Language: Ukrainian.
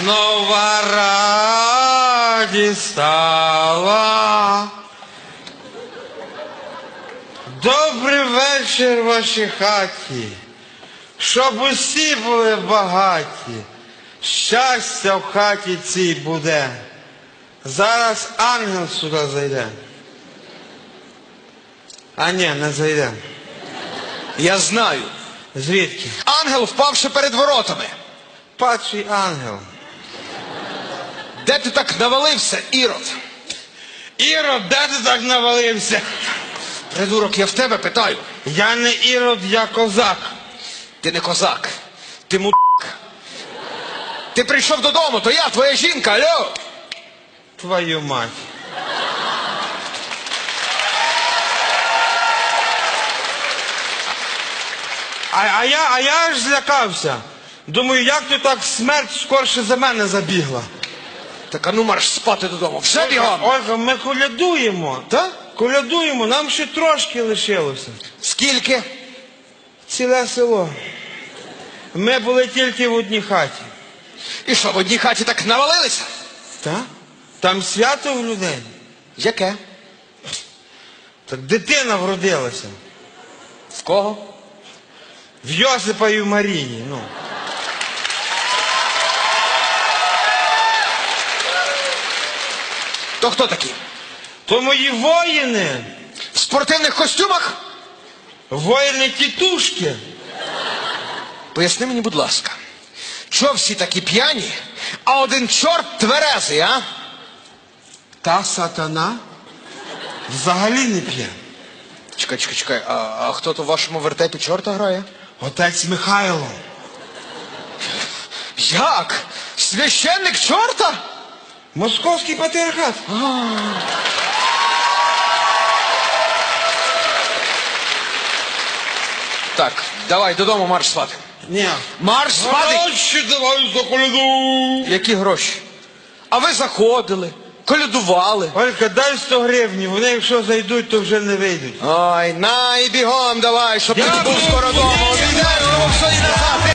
Нова радість стала. Добрий вечір вашій хаті, щоб усі були багаті. Щастя в хаті цій буде. Зараз ангел сюди зайде. А ні, не зайде. Я знаю. Звідки? Ангел впавши перед воротами. Падший ангел. Де ти так навалився, Ірод? Ірод, де ти так навалився? Придурок, я в тебе питаю. Я не ірод, я козак. Ти не козак, ти мудак. Ти прийшов додому, то я, твоя жінка, алло. Твою мать. А, а, я, а я аж злякався. Думаю, як ти так смерть скорше за мене забігла? Так а ну марш спати додому. Вже бігом. Ольга, ми колядуємо. Та? Колядуємо, нам ще трошки лишилося. Скільки? Ціле село. Ми були тільки в одній хаті. І що, в одній хаті так навалилися? Так? Там свято у людей. Яке? Так дитина вродилася. В кого? В Йосипа і в Маріні. Ну. То хто такі? То мої воїни, В спортивних костюмах? воїни тітушки. Поясни мені, будь ласка, чого всі такі п'яні, а один чорт тверезий, а? Та сатана взагалі не п'є. Чекай, чекай, чекай, а, а хто то в вашому вертепі чорта грає? Отець Михайло. Як? Священник чорта? Московський патріархат. Так, давай додому марш спати. Ні. Марш спати! Гроші давай за коляду. Які гроші? А ви заходили, колядували. Олька, дай 100 гривень. Вони якщо зайдуть, то вже не вийдуть. Ой, на і бігом давай, щоб ти Я був скоро. Все і назад.